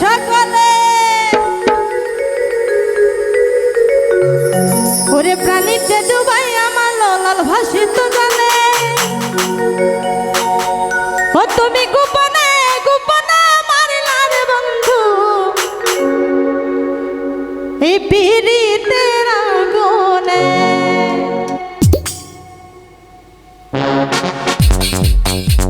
সকলে। ওরে প্রাণীতে ডুবাই আমার লাল ভাসিত জানে ও তুমি গোপনে গোপনে মারিলা রে বন্ধু। এই পিড়িতে রাগুনে Thank